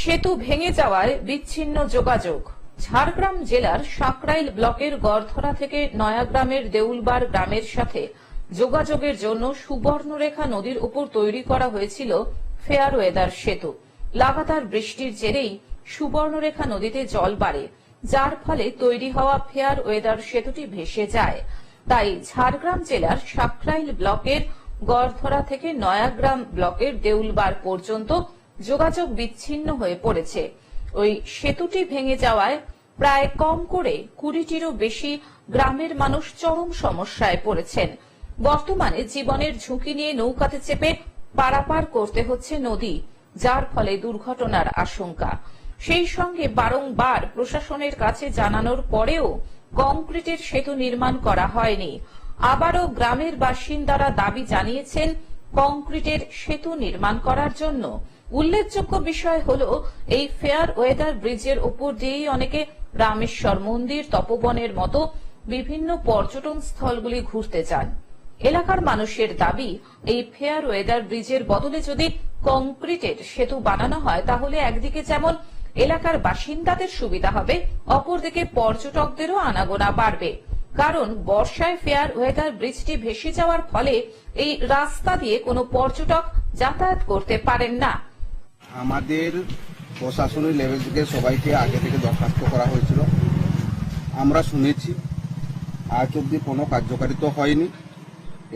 সেতু ভেঙে যাওয়ায় বিচ্ছিন্ন যোগাযোগ। ঝাড়গ্রাম জেলার সাকরাইল ব্লকের গড়ধরা থেকে নয়াগ্রামের দেউলবার গ্রামের সাথে যোগাযোগের জন্য সুবর্ণরেখা নদীর উপর তৈরি করা হয়েছিল ফেয়ার ওয়েদার সেতু। লাগাতার বৃষ্টির জেরেই সুবর্ণরেখা নদীতে জল বাড়ে, যার ফলে তৈরি হওয়া ফেয়ার ওয়েদার সেতুটি ভেসে যায়। তাই ঝাড়গ্রাম জেলার সাকরাইল ব্লকের গড়ধরা থেকে নয়াগ্রাম ব্লকের দেউলবার পর্যন্ত যোগাযোগ বিচ্ছিন্ন হয়ে পড়েছে। ওই সেতুটি ভেঙে যাওয়ায় প্রায় কম করে কুড়িটিরও বেশি গ্রামের মানুষ চরম সমস্যায় পড়েছেন। বর্তমানে জীবনের ঝুঁকি নিয়ে নৌকাতে চেপে পারাপার করতে হচ্ছে নদী, যার ফলে দুর্ঘটনার আশঙ্কা। সেই সঙ্গে বারংবার প্রশাসনের কাছে জানানোর পরেও কংক্রিটের সেতু নির্মাণ করা হয়নি। আবারও গ্রামের বাসিন্দারা দাবি জানিয়েছেন কংক্রিটের সেতু নির্মাণ করার জন্য। উল্লেখযোগ্য বিষয় হল, এই ফেয়ার ওয়েদার ব্রিজের উপর দিয়েই অনেকে রামেশ্বর মন্দির, তপবনের মতো বিভিন্ন পর্যটন স্থলগুলি ঘুরতে যান। এলাকার মানুষের দাবি, এই ফেয়ার ওয়েদার ব্রিজের বদলে যদি কংক্রিটের সেতু বানানো হয়, তাহলে একদিকে যেমন এলাকার বাসিন্দাদের সুবিধা হবে, অপরদিকে পর্যটকদেরও আনাগোনা বাড়বে। কারণ বর্ষায় ফেয়ার ওয়েদার ব্রিজটি ভেসে যাওয়ার ফলে এই রাস্তা দিয়ে কোনো পর্যটক যাতায়াত করতে পারেন না। আমাদের প্রশাসনিক লেভেল থেকে সবাইকে আগে থেকে দরখাস্ত করা হয়েছিল। আমরা শুনেছি, আজ অব্দি কোনো কার্যকারিত হয়নি।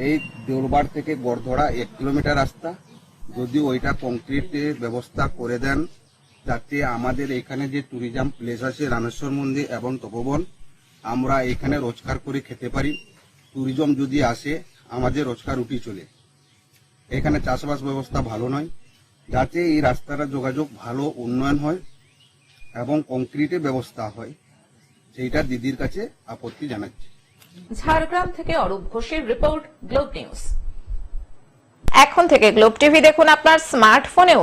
এই দেউলবার থেকে গড়ধরা এক কিলোমিটার রাস্তা। যদি ওইটা কংক্রিটের ব্যবস্থা করে দেন যাতে আমাদের এখানে যে ট্যুরিজম প্লেস আছে, রামেশ্বর মন্দির এবং তপবন আমরা এখানে রোজগার করে খেতে পারি। ট্যুরিজম যদি আসে আমাদের রোজগার উঠি চলে। এখানে চাষবাস ব্যবস্থা ভালো নয়। যাতে এই রাস্তাটা যোগাযোগ ভালো উন্নয়ন হয় এবং কংক্রিটের ব্যবস্থা হয় সেইটা দিদির কাছে আপত্তি জানাচ্ছি। ঝাড়গ্রাম থেকে অরূপ ঘোষের রিপোর্ট গ্লোব নিউজ এখন থেকে গ্লোব টিভি দেখুন আপনার স্মার্টফোনেও